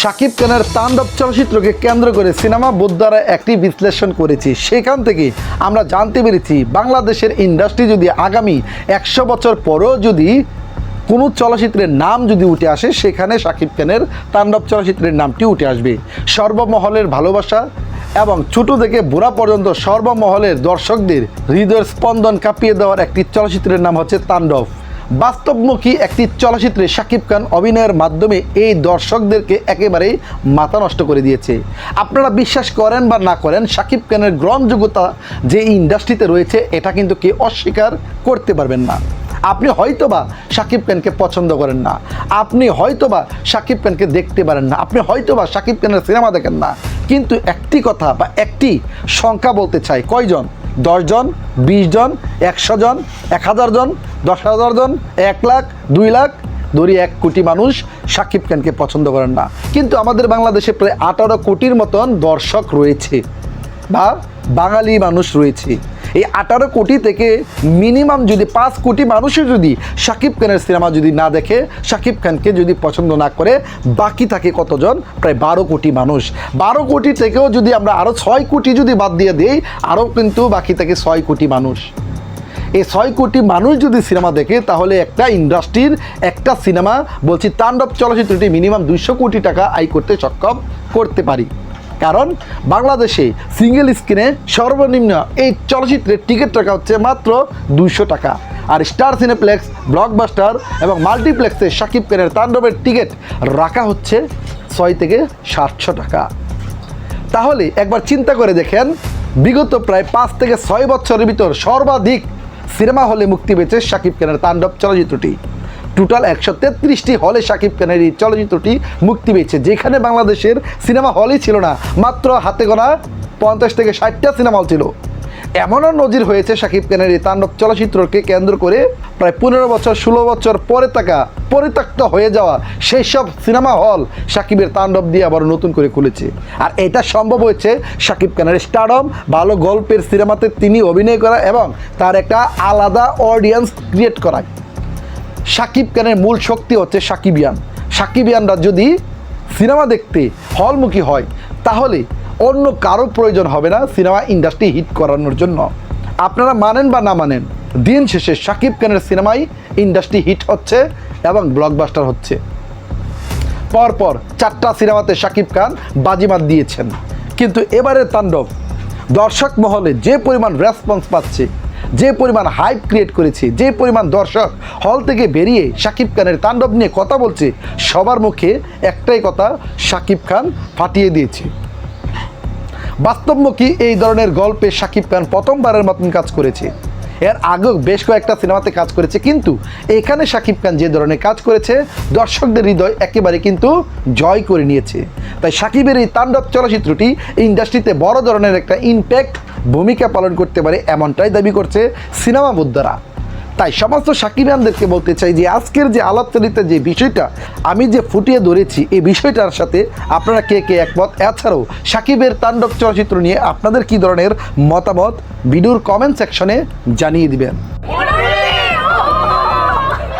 শাকিব খানের তাণ্ডব চলচ্চিত্রকে কেন্দ্র করে সিনেমা বোদ্ধারা একটি বিশ্লেষণ করেছি। সেখান থেকে আমরা জানতে পেরেছি, বাংলাদেশের ইন্ডাস্ট্রি যদি আগামী একশো বছর পরেও যদি কোনো চলচ্চিত্রের নাম যদি উঠে আসে, সেখানে শাকিব খানের তাণ্ডব চলচ্চিত্রের নামটি উঠে আসবে। সর্বমহলের ভালোবাসা এবং ছোট থেকে বুড়া পর্যন্ত সর্বমহলের দর্শকদের হৃদয়ের স্পন্দন কাঁপিয়ে দেওয়ার একটি চলচ্চিত্রের নাম হচ্ছে তাণ্ডব। বাস্তবমুখী একটি চলচ্চিত্রে শাকিব খান অভিনয়ের মাধ্যমে এই দর্শকদেরকে একেবারেই মাথা নষ্ট করে দিয়েছে। আপনারা বিশ্বাস করেন বা না করেন, শাকিব খানের গ্রহণযোগ্যতা যে ইন্ডাস্ট্রিতে রয়েছে, এটা কিন্তু কেউ অস্বীকার করতে পারবেন না। আপনি হয়তোবা শাকিব খানকে পছন্দ করেন না। আপনি হয়তোবা শাকিব খানকে দেখতে পারেন না। আপনি হয়তোবা শাকিব খানের সিনেমা দেখেন না। কিন্তু একটি কথা বা একটি সংখ্যা বলতে চাই। কয়জন? দশজন? বিশ জন একশো জন? এক হাজার জন? দশ হাজার জন, এক লাখ, দুই লাখ, ধরি এক কোটি মানুষ শাকিব খানকে পছন্দ করেন না। কিন্তু আমাদের বাংলাদেশে প্রায় আঠারো কোটির মতন দর্শক রয়েছে বা বাঙালি মানুষ রয়েছে। এই আঠারো কোটি থেকে মিনিমাম যদি পাঁচ কোটি মানুষের যদি শাকিব খানের সিনেমা যদি না দেখে শাকিব খানকে যদি পছন্দ না করে, বাকি থাকে কতজন? প্রায় বারো কোটি মানুষ। বারো কোটি থেকেও যদি আমরা আরও ছয় কোটি যদি বাদ দিয়ে দিই আরও কিন্তু বাকি থাকে ছয় কোটি মানুষ। এই ছয় কোটি মানুষ যদি সিনেমা দেখে, তাহলে একটা ইন্ডাস্ট্রির একটা সিনেমা, বলছি তাণ্ডব চলচ্চিত্রটি মিনিমাম দুইশো কোটি টাকা আয় করতে সক্ষম করতে পারি। কারণ বাংলাদেশে সিঙ্গেল স্ক্রিনে সর্বনিম্ন এই চলচ্চিত্রের টিকিট টাকা হচ্ছে মাত্র দুইশো টাকা। আর স্টার সিনেপ্লেক্স ব্লকবাস্টার এবং মাল্টিপ্লেক্সে শাকিব খানের তাণ্ডবের টিকিট রাখা হচ্ছে ছয় থেকে সাতশো টাকা। তাহলে একবার চিন্তা করে দেখেন, বিগত প্রায় পাঁচ থেকে ছয় বছরের ভিতর সর্বাধিক সিনেমা হলে মুক্তি পেয়েছে শাকিব খানের তাণ্ডব চলচ্চিত্রটি। টোটাল একশো তেত্রিশটি হলে শাকিব খানের এই চলচ্চিত্রটি মুক্তি পেয়েছে। যেখানে বাংলাদেশের সিনেমা হলই ছিল না, মাত্র হাতে গোনা পঞ্চাশ থেকে ষাটটা সিনেমা হল ছিল। এমনও নজির হয়েছে শাকিব খানের এই তাণ্ডব চলচ্চিত্রকে কেন্দ্র করে প্রায় পনেরো বছর, ষোলো বছর পরে থাকা, পরিত্যক্ত হয়ে যাওয়া সেই সব সিনেমা হল সাকিবের তাণ্ডব দিয়ে আবার নতুন করে খুলেছে। আর এটা সম্ভব হয়েছে সাকিব খানের স্টারডম, ভালো গল্পের সিনেমাতে তিনি অভিনয় করা এবং তার একটা আলাদা অডিয়েন্স ক্রিয়েট করা। সাকিব খানের মূল শক্তি হচ্ছে সাকিবিয়ান। সাকিবিয়ানরা যদি সিনেমা দেখতে হলমুখী হয়, তাহলে অন্য কারও প্রয়োজন হবে না সিনেমা ইন্ডাস্ট্রি হিট করানোর জন্য। আপনারা মানেন বা না মানেন, দিন শেষে শাকিব খানের সিনেমাই ইন্ডাস্ট্রি হিট হচ্ছে এবং ব্লকবাস্টার হচ্ছে। পরপর চারটা সিনেমাতে শাকিব খান বাজিমাত দিয়েছেন। কিন্তু এবারের তাণ্ডব, দর্শক মহলে যে পরিমাণ রেসপন্স পাচ্ছে, যে পরিমাণ হাইপ ক্রিয়েট করেছে, যে পরিমাণ দর্শক হল থেকে বেরিয়ে শাকিব খানের তাণ্ডব নিয়ে কথা বলছে, সবার মুখে একটাই কথা, শাকিব খান ফাটিয়ে দিয়েছে। বাস্তবমুখী এই ধরনের গল্পে শাকিব খান প্রথমবারের মতন কাজ করেছে? এর আগেও বেশ কয়েকটা সিনেমাতে কাজ করেছে, কিন্তু এখানে শাকিব খান যে ধরনের কাজ করেছে, দর্শকদের হৃদয় একেবারে কিন্তু জয় করে নিয়েছে। তাই শাকিবের এই তাণ্ডব চলচ্চিত্রটি ইন্ডাস্ট্রিতে বড় ধরনের একটা ইম্প্যাক্ট ভূমিকা পালন করতে পারে এমনটাই দাবি করছে সিনেমা বোদ্ধারা তাই সমস্ত সাকিবানদেরকে বলতে চাই যে আজকের যে আলাপচারিতা যে বিষয়টা, আমি যে ফুটিয়ে ধরেছি, এই বিষয়টার সাথে আপনারা কে কে একমত? এছাড়াও সাকিবের তাণ্ডব চলচ্চিত্র নিয়ে আপনাদের কি ধরনের মতামত? ভিডিওর কমেন্ট সেকশনে জানিয়ে দিবেন।